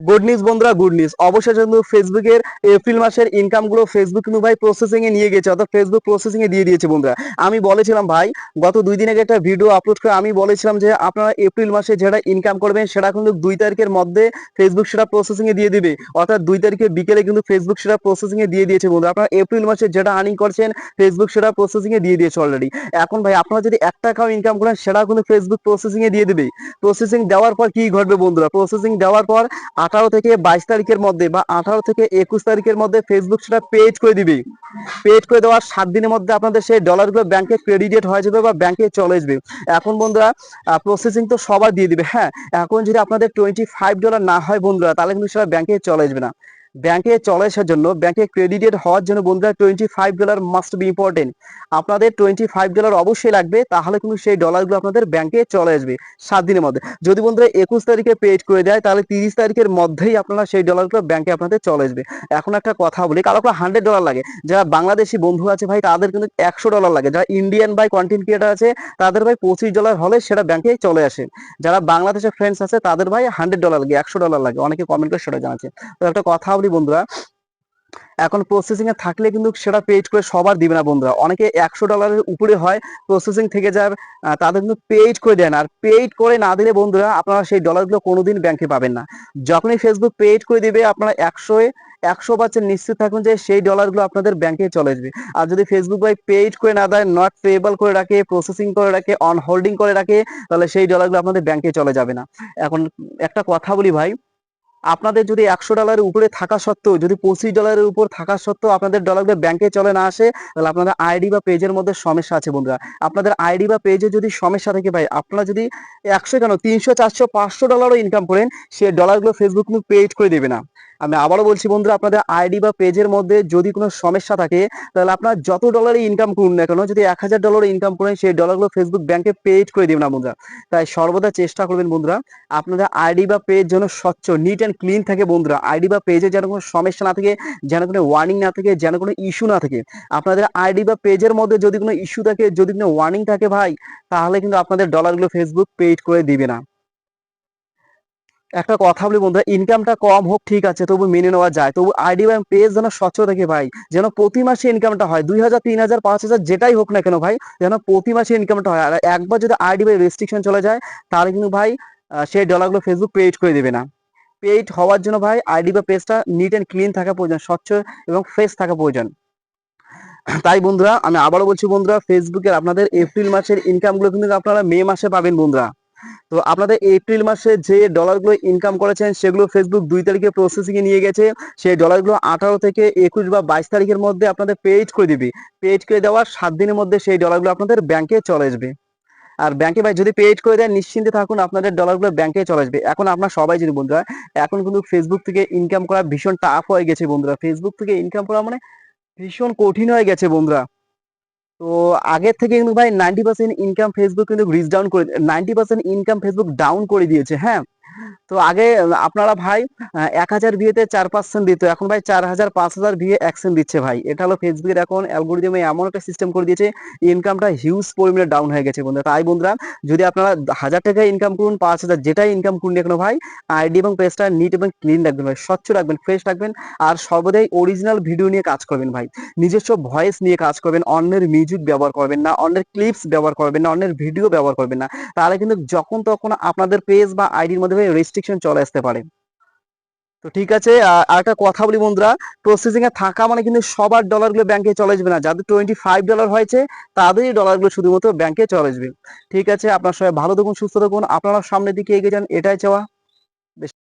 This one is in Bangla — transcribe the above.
গুড নিউজ বন্ধুরা গুড নিউজ অবশ্যই কিন্তু ফেসবুকের এপ্রিল মাসের ইনকামগুলো ফেসবুক কিন্তু ভাই প্রসেসিং এ নিয়ে গেছে, অর্থাৎ ফেসবুক প্রসেসিং এ দিয়ে দিয়েছে বন্ধুরা। আমি বলেছিলাম ভাই, গত দুই দিন আগে একটা ভিডিও আপলোড করে আমি বলেছিলাম যে আপনারা এপ্রিল মাসে যেটা ইনকাম করবেন সেটা কিন্তু দুই তারিখের মধ্যে ফেসবুক সেটা প্রসেসিং এ দিয়ে দিবে। অর্থাৎ দুই তারিখে বিকেলে কিন্তু ফেসবুক সেটা প্রসেসিং এ দিয়ে দিয়েছে বন্ধুরা। আপনারা এপ্রিল মাসে যেটা আর্নিং করছেন ফেসবুক সেটা প্রসেসিং এ দিয়ে দিয়েছে অলরেডি এখন ভাই আপনারা যদি এক টাকাও ইনকাম করেন, সেটাও কিন্তু ফেসবুক প্রসেসিং এ দিয়ে দিবে। প্রসেসিং দেওয়ার পর কি ঘটবে বন্ধুরা? প্রসেসিং দেওয়ার পর আঠারো থেকে বাইশ তারিখের মধ্যে বা আঠারো থেকে একুশ তারিখের মধ্যে ফেসবুক সেটা পেজ করে দিবে। পেজ করে দেওয়ার সাত দিনের মধ্যে আপনাদের সেই ডলারগুলো ব্যাংকে ক্রেডিট হয়ে যাবে বা ব্যাংকে চলে আসবে। এখন বন্ধুরা প্রসেসিং তো সবার দিয়ে দিবে হ্যাঁ? এখন যদি আপনাদের টোয়েন্টি ফাইভ ডলার না হয় বন্ধুরা, তাহলে কিন্তু সেটা ব্যাংকে চলে আসবে না। ব্যাংকে চলে আসার জন্য, ব্যাংকে ক্রেডিটেড হওয়ার জন্য বন্ধুরা twenty five dollar must be important আপনাদের টোয়েন্টি ফাইভ ডলার অবশ্যই লাগবে, তাহলে কিন্তু সেই ডলারগুলো আপনাদের ব্যাংকে চলে আসবে সাত দিনের মধ্যে। যদি বন্ধুরা একুশ তারিখে পেড করে দেয়, তাহলে তিরিশ তারিখের মধ্যেই আপনারা সেই ডলারগুলো ব্যাংকে আপনাদের চলে আসবে। এখন একটা কথা বলি, কারও কারও হান্ড্রেড ডলার লাগে। যারা বাংলাদেশি বন্ধু আছে ভাই, তাদের কিন্তু একশো ডলার লাগে। যারা ইন্ডিয়ান ভাই কন্টেন্ট ক্রিয়েটার আছে, তাদের ভাই পঁচিশ ডলার হলে সেটা ব্যাংকে চলে আসে। যারা বাংলাদেশের ফ্রেন্ডস আছে, তাদের ভাই হান্ড্রেড ডলার লাগে, একশো ডলার লাগে। অনেকে কমেন্ট করে সেটা জানাচ্ছে। তো একটা কথা বলি বন্ধুরা। এখন প্রসেসিং এ থাকলে কিন্তু সেটা পেড করে সবার দিবে না বন্ধুরা। অনেকে একশো ডলারের উপরে হয় প্রসেসিং থেকে যার তাদের কিন্তু পেইড করে দেন আর পেইড করে না দিলে বন্ধুরা আপনারা সেই ডলারগুলো কোনোদিন ব্যাংকে পাবেন না। যখনই ফেসবুক পেইড করে দিবে, আপনারা একশো একশো পার্সেন্ট নিশ্চিত থাকুন যে সেই ডলারগুলো আপনাদের ব্যাংকে চলে আসবে। আর যদি ফেসবুক ভাই পেইড করে না দেয় নট পেয়েবল করে রাখে প্রসেসিং করে রাখে অন হোল্ডিং করে রাখে, তাহলে সেই ডলারগুলো আপনাদের ব্যাংকে চলে যাবে না। এখন একটা কথা বলি ভাই আপনাদের যদি একশো ডলারের উপরে থাকা সত্ত্বেও, যদি পঁচিশ ডলারের উপর থাকা সত্ত্বেও আপনাদের ডলারগুলো ব্যাংকে চলে না আসে, তাহলে আপনাদের আইডি বা পেজের মধ্যে সমস্যা আছে বন্ধুরা। আপনাদের আইডি বা পেজে যদি সমস্যা থাকে ভাই, আপনারা যদি একশো কেন? তিনশো, চারশো, পাঁচশো ডলারও ইনকাম করেন সে ডলারগুলো ফেসবুক কিন্তু পেড করে দেবে না। আমি আবারও বলছি বন্ধুরা, আপনাদের আইডি বা পেজের মধ্যে যদি কোনো সমস্যা থাকে, তাহলে আপনার যত ডলারে ইনকাম করুন না কেন, যদি এক হাজার ডলার ইনকাম করেন, সেই ডলারগুলো ফেসবুক ব্যাংকে পেড করে দেবে না বন্ধুরা। তাই সর্বদা চেষ্টা করবেন বন্ধুরা, আপনাদের আইডি বা পেজ যেন স্বচ্ছ নিট অ্যান্ড ক্লিন থাকে বন্ধুরা। আইডি বা পেজে যেন কোনো সমস্যা না থাকে, যেন কোনো ওয়ার্নিং না থাকে, যেন কোনো ইস্যু না থাকে। আপনাদের আইডি বা পেজের মধ্যে যদি কোনো ইস্যু থাকে, যদি কোনো ওয়ার্নিং থাকে ভাই, তাহলে কিন্তু আপনাদের ডলারগুলো ফেসবুক পেড করে দিবে না। একটা কথা বলি বন্ধুরা ইনকামটা কম হোক, ঠিক আছে, তবু মেনে নেওয়া যায়। তবু আইডি বা পেজ যেন স্বচ্ছ থাকে ভাই, যেন প্রতি মাসে ইনকামটা হয়। দুই হাজার, তিন হাজার, পাঁচ হাজার, যেটাই হোক না কেন ভাই, যেন প্রতি মাসে ইনকামটা হয়। আর একবার যদি আইডি বাই রেস্ট্রিকশন চলে যায়, তাহলে কিন্তু ভাই সেই ডলারগুলো ফেসবুক পেড করে দেবে না। পেইড হওয়ার জন্য ভাই আইডি বা পেজটা নিট অ্যান্ড ক্লিন থাকা প্রয়োজন, স্বচ্ছ এবং ফ্রেশ থাকা প্রয়োজন। তাই বন্ধুরা, আমি আবারও বলছি বন্ধুরা ফেসবুকের আপনাদের এপ্রিল মাসের ইনকামগুলো কিন্তু আপনারা মে মাসে পাবেন বন্ধুরা। তো আপনাদের এপ্রিল মাসে যে ডলারগুলো ইনকাম করেছেন, সেগুলো ফেসবুক দুই তারিখে প্রসেসিং এ নিয়ে গেছে। সেই ডলারগুলো আঠারো থেকে একুশ বা বাইশ তারিখের মধ্যে আপনাদের পেড করে দিবে। পেড করে দেওয়ার সাত দিনের মধ্যে সেই ডলারগুলো আপনাদের ব্যাংকে চলে আসবে। আর ব্যাংকে ভাই যদি পেড করে দেন, নিশ্চিন্তে থাকুন আপনাদের ডলারগুলো ব্যাংকে চলে আসবে। এখন আপনার সবাই যদি বন্ধুরা, এখন কিন্তু ফেসবুক থেকে ইনকাম করা ভীষণ টাফ হয়ে গেছে বন্ধুরা। ফেসবুক থেকে ইনকাম করা মানে ভীষণ কঠিন হয়ে গেছে বন্ধুরা। তো আগের থেকে কিন্তু ভাই নাইনটি পার্সেন্ট ইনকাম ফেসবুক কিন্তু রিচ ডাউন করে ninety percent income Facebook down করে দিয়েছে হ্যাঁ? তো আগে, আপনারা ভাই এক হাজার বিয়েতে চার পার্সেন্ট দিত, এখন ভাই চার হাজার, পাঁচ হাজার বিয়ে অ্যাকশন দিচ্ছে ভাই। এটা হলো ফেসবুকের এখন অ্যালগোরিদমে এমন একটা সিস্টেম করে দিয়েছে ইনকামটা হিউজ পরিমাণে ডাউন হয়ে গেছে বন্ধুরা। তাই বন্ধুরা, যদি আপনারা হাজার টাকা ইনকাম করুন, পাঁচ হাজার, যেটাই ইনকাম করুন না কেন ভাই, আইডি এবং পেজটা নিট এবং ক্লিন রাখবেন ভাই, স্বচ্ছ রাখবেন ফ্রেশ রাখবেন, আর সর্বদাই অরিজিনাল ভিডিও নিয়ে কাজ করবেন ভাই। নিজস্ব ভয়েস নিয়ে কাজ করবেন, অন্যের মিউজিক ব্যবহার করবেন না, অন্যের ক্লিপস ব্যবহার করবেন না, অন্যের ভিডিও ব্যবহার করবেন না। তাহলে কিন্তু যখন তখন আপনাদের পেজ বা আইডির মধ্যে রেস্ট্রিকশন চলে আসতে পারে। তো ঠিক আছে আর একটা কথা বলি বন্ধুরা প্রসেসিং এ থাকা মানে কিন্তু সবার ডলারগুলো ব্যাংকে চলে আসবে না। যাদের টোয়েন্টি ফাইভ ডলার হয়েছে, তাদেরই ডলারগুলো শুধুমাত্র ব্যাংকে চলে আসবে। ঠিক আছে, আপনার সবাই ভালো থাকুন, সুস্থ থাকুন, আপনারা সামনের দিকে এগিয়ে যান, এটাই চাওয়া।